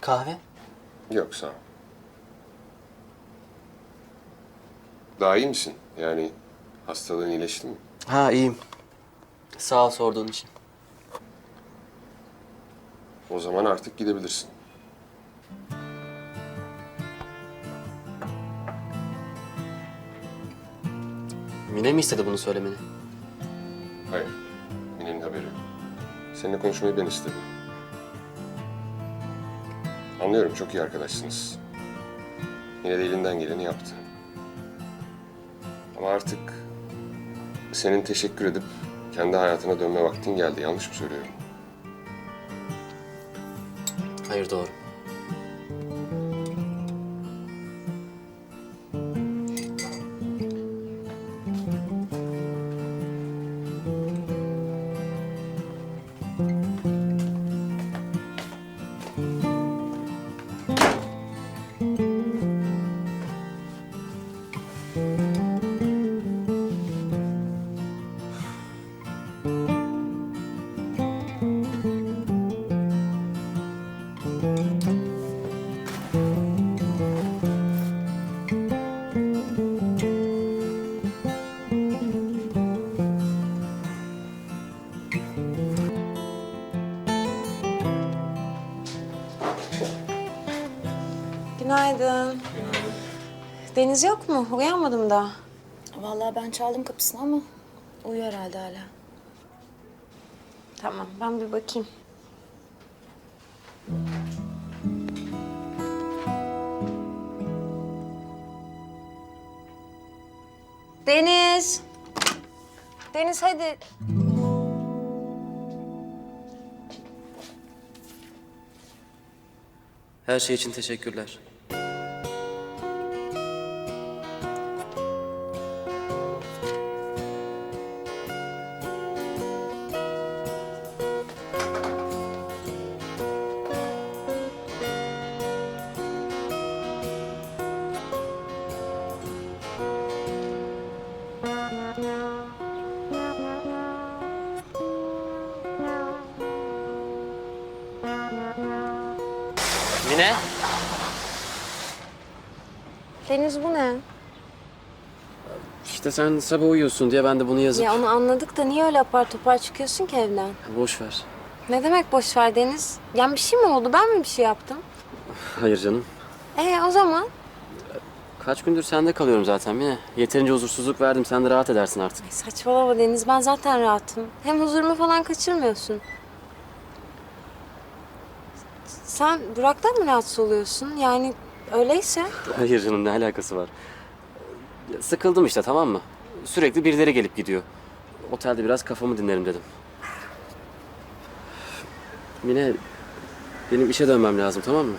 Kahve? Yok sağ ol. Daha iyi misin? Yani hastalığın iyileşti mi? Ha iyiyim. Sağ ol sorduğun için. O zaman artık gidebilirsin. Mine mi istedi bunu söylemeni? Hayır. Mine'nin haberi yok. Seninle konuşmayı ben istedim. Anlıyorum çok iyi arkadaşsınız. Mine de elinden geleni yaptı. Ama artık senin teşekkür edip kendi hayatına dönme vaktin geldi. Yanlış mı söylüyorum? Hayır doğru. Günaydın. Deniz yok mu? Uyanmadım da. Vallahi ben çaldım kapısını ama uyuyor herhalde hala. Tamam, ben bir bakayım. Deniz. Deniz hadi. Her şey için teşekkürler. Mine? Deniz bu ne? İşte sen sabah uyuyorsun diye ben de bunu yazıp... Ya onu anladık da niye öyle apar topar çıkıyorsun ki evden? Boş ver. Ne demek boş ver Deniz? Yani bir şey mi oldu? Ben mi bir şey yaptım? Hayır canım. Ee o zaman? Kaç gündür sende kalıyorum zaten Mine. Yeterince huzursuzluk verdim. Sen de rahat edersin artık. Ay saçmalama Deniz. Ben zaten rahatım. Hem huzurumu falan kaçırmıyorsun. Sen Burak'tan mı rahatsız oluyorsun? Yani öyleyse. Hayır canım ne alakası var? Sıkıldım işte tamam mı? Sürekli birileri gelip gidiyor. Otelde biraz kafamı dinlerim dedim. Mine benim işe dönmem lazım tamam mı?